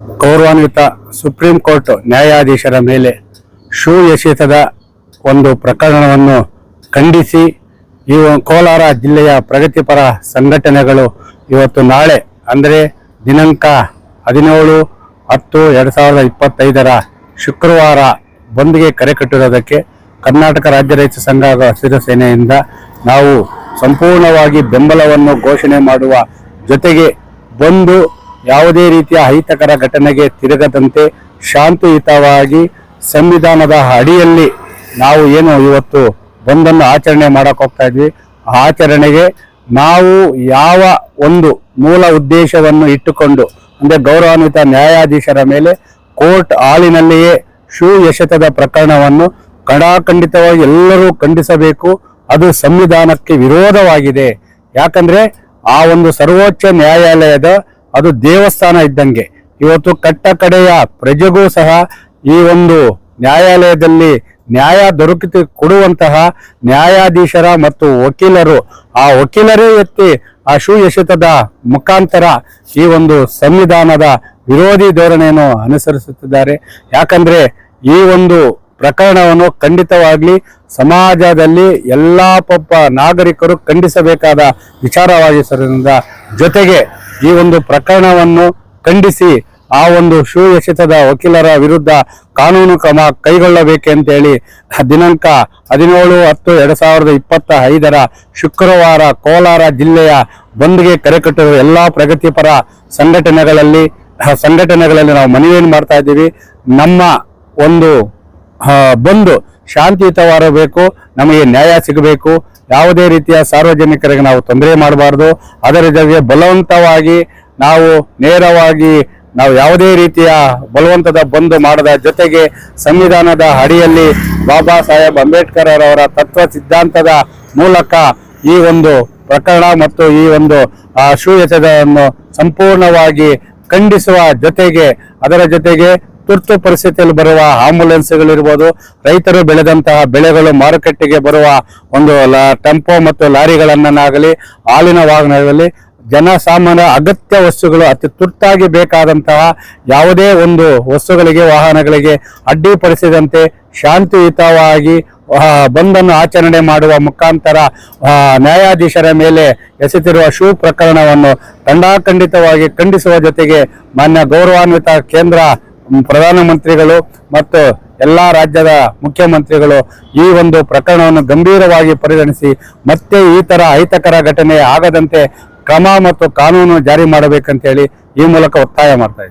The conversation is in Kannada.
ಗೌರವಾನ್ವಿತ ಸುಪ್ರೀಂ ಕೋರ್ಟ್ ನ್ಯಾಯಾಧೀಶರ ಮೇಲೆ ಶೂ ಎಸೆತದ ಒಂದು ಪ್ರಕರಣವನ್ನು ಖಂಡಿಸಿ ಈ ಕೋಲಾರ ಜಿಲ್ಲೆಯ ಪ್ರಗತಿಪರ ಸಂಘಟನೆಗಳು ಇವತ್ತು ನಾಳೆ, ಅಂದರೆ ದಿನಾಂಕ ಹದಿನೇಳು ಹತ್ತು ಎರಡು ಸಾವಿರದ ಇಪ್ಪತ್ತೈದರ ಶುಕ್ರವಾರ ಬಂದ್ಗೆ ಕರೆ ಕಟ್ಟಿರೋದಕ್ಕೆ ಕರ್ನಾಟಕ ರಾಜ್ಯ ರೈತ ಸಂಘ ಸೇನೆಯಿಂದ ನಾವು ಸಂಪೂರ್ಣವಾಗಿ ಬೆಂಬಲವನ್ನು ಘೋಷಣೆ ಮಾಡುವ ಜೊತೆಗೆ ಬಂದು ಯಾವುದೇ ರೀತಿಯ ಅಹಿತಕರ ಘಟನೆಗೆ ತಿರುಗದಂತೆ ಶಾಂತಿಯುತವಾಗಿ ಸಂವಿಧಾನದ ಅಡಿಯಲ್ಲಿ ನಾವು ಏನು ಇವತ್ತು ಬಂದನ್ನು ಆಚರಣೆ ಮಾಡಕ್ಕೆ ಹೋಗ್ತಾ ಇದ್ವಿ. ಆಚರಣೆಗೆ ನಾವು ಯಾವ ಒಂದು ಮೂಲ ಉದ್ದೇಶವನ್ನು ಇಟ್ಟುಕೊಂಡು, ಅಂದರೆ ಗೌರವಾನ್ವಿತ ನ್ಯಾಯಾಧೀಶರ ಮೇಲೆ ಕೋರ್ಟ್ ಹಾಲಿನಲ್ಲಿಯೇ ಶೂ ಎಸೆತದ ಪ್ರಕರಣವನ್ನು ಕಡಾಖಂಡಿತವಾಗಿ ಎಲ್ಲರೂ ಖಂಡಿಸಬೇಕು. ಅದು ಸಂವಿಧಾನಕ್ಕೆ ವಿರೋಧವಾಗಿದೆ. ಯಾಕಂದ್ರೆ ಆ ಒಂದು ಸರ್ವೋಚ್ಚ ನ್ಯಾಯಾಲಯದ ಅದು ದೇವಸ್ಥಾನ ಇದ್ದಂಗೆ. ಇವತ್ತು ಕಟ್ಟ ಕಡೆಯ ಪ್ರಜೆಗೂ ಸಹ ಈ ಒಂದು ನ್ಯಾಯಾಲಯದಲ್ಲಿ ನ್ಯಾಯ ದೊರಕಿ ಕೊಡುವಂತಹ ನ್ಯಾಯಾಧೀಶರ ಮತ್ತು ವಕೀಲರು, ಆ ವಕೀಲರೇ ಎತ್ತಿ ಆ ಎಸೆತದ ಮುಖಾಂತರ ಈ ಒಂದು ಸಂವಿಧಾನದ ವಿರೋಧಿ ಧೋರಣೆಯನ್ನು ಅನುಸರಿಸುತ್ತಿದ್ದಾರೆ. ಯಾಕಂದ್ರೆ ಈ ಒಂದು ಪ್ರಕರಣವನ್ನು ಖಂಡಿತವಾಗ್ಲಿ ಸಮಾಜದಲ್ಲಿ ಎಲ್ಲಾ ಪೊಬ್ಬ ನಾಗರಿಕರು ಖಂಡಿಸಬೇಕಾದ ವಿಚಾರವಾಗಿದ್ದರಿಂದ ಜೊತೆಗೆ ಈ ಒಂದು ಪ್ರಕರಣವನ್ನು ಖಂಡಿಸಿ ಆ ಒಂದು ಎಸೆತದ ವಕೀಲರ ವಿರುದ್ಧ ಕಾನೂನು ಕ್ರಮ ಕೈಗೊಳ್ಳಬೇಕೆಂತೇಳಿ ದಿನಾಂಕ ಹದಿನೇಳು ಹತ್ತು ಎರಡು ಸಾವಿರದ ಇಪ್ಪತ್ತ ಐದರ ಶುಕ್ರವಾರ ಕೋಲಾರ ಜಿಲ್ಲೆಯ ಬಂದ್ಗೆ ಕರೆ ಕಟ್ಟಿರುವ ಎಲ್ಲಾ ಪ್ರಗತಿಪರ ಸಂಘಟನೆಗಳಲ್ಲಿ ಸಂಘಟನೆಗಳಲ್ಲಿ ನಾವು ಮನವಿಯನ್ನು ಮಾಡ್ತಾ ಇದ್ದೀವಿ. ನಮ್ಮ ಒಂದು ಬಂದು ಶಾಂತಿಯುತವಾಗಬೇಕು, ನಮಗೆ ನ್ಯಾಯ ಸಿಗಬೇಕು. ಯಾವುದೇ ರೀತಿಯ ಸಾರ್ವಜನಿಕರಿಗೆ ನಾವು ತೊಂದರೆ ಮಾಡಬಾರ್ದು. ಅದರ ಜೊತೆಗೆ ಬಲವಂತವಾಗಿ ನಾವು ನೇರವಾಗಿ ನಾವು ಯಾವುದೇ ರೀತಿಯ ಬಲವಂತದ ಬಂದು ಮಾಡದ ಜೊತೆಗೆ ಸಂವಿಧಾನದ ಅಡಿಯಲ್ಲಿ ಬಾಬಾ ಸಾಹೇಬ್ ಅಂಬೇಡ್ಕರ್ ಅವರ ತತ್ವ ಸಿದ್ಧಾಂತದ ಮೂಲಕ ಈ ಒಂದು ಪ್ರಕರಣ ಮತ್ತು ಈ ಒಂದು ಶೂ ಸಂಪೂರ್ಣವಾಗಿ ಖಂಡಿಸುವ ಜೊತೆಗೆ, ಅದರ ಜೊತೆಗೆ ತುರ್ತು ಪರಿಸ್ಥಿತಿಯಲ್ಲಿ ಬರುವ ಆಂಬುಲೆನ್ಸ್ಗಳಿರ್ಬೋದು, ರೈತರು ಬೆಳೆದಂತಹ ಬೆಳೆಗಳು ಮಾರುಕಟ್ಟೆಗೆ ಬರುವ ಒಂದು ಟೆಂಪೋ ಮತ್ತು ಲಾರಿಗಳನ್ನಾಗಲಿ, ಹಾಲಿನ ವಾಹನಗಳಲ್ಲಿ ಜನಸಾಮಾನ್ಯ ಅಗತ್ಯ ವಸ್ತುಗಳು ಅತಿ ತುರ್ತಾಗಿ ಬೇಕಾದಂತಹ ಯಾವುದೇ ಒಂದು ವಸ್ತುಗಳಿಗೆ, ವಾಹನಗಳಿಗೆ ಅಡ್ಡಿಪಡಿಸಿದಂತೆ ಶಾಂತಿಯುತವಾಗಿ ಬಂದನ್ನು ಆಚರಣೆ ಮಾಡುವ ಮುಖಾಂತರ ನ್ಯಾಯಾಧೀಶರ ಮೇಲೆ ಎಸೆತಿರುವ ಶೂ ಪ್ರಕರಣವನ್ನು ಖಂಡಾಖಂಡಿತವಾಗಿ ಖಂಡಿಸುವ ಜೊತೆಗೆ ಮಾನ್ಯ ಗೌರವಾನ್ವಿತ ಕೇಂದ್ರ ಪ್ರಧಾನಮಂತ್ರಿಗಳು ಮತ್ತು ಎಲ್ಲ ರಾಜ್ಯದ ಮುಖ್ಯಮಂತ್ರಿಗಳು ಈ ಒಂದು ಪ್ರಕರಣವನ್ನು ಗಂಭೀರವಾಗಿ ಪರಿಗಣಿಸಿ ಮತ್ತೆ ಈ ತರ ಅಹಿತಕರ ಘಟನೆ ಆಗದಂತೆ ಕ್ರಮ ಮತ್ತು ಕಾನೂನು ಜಾರಿ ಮಾಡಬೇಕಂತೇಳಿ ಈ ಮೂಲಕ ಒತ್ತಾಯ ಮಾಡ್ತಾ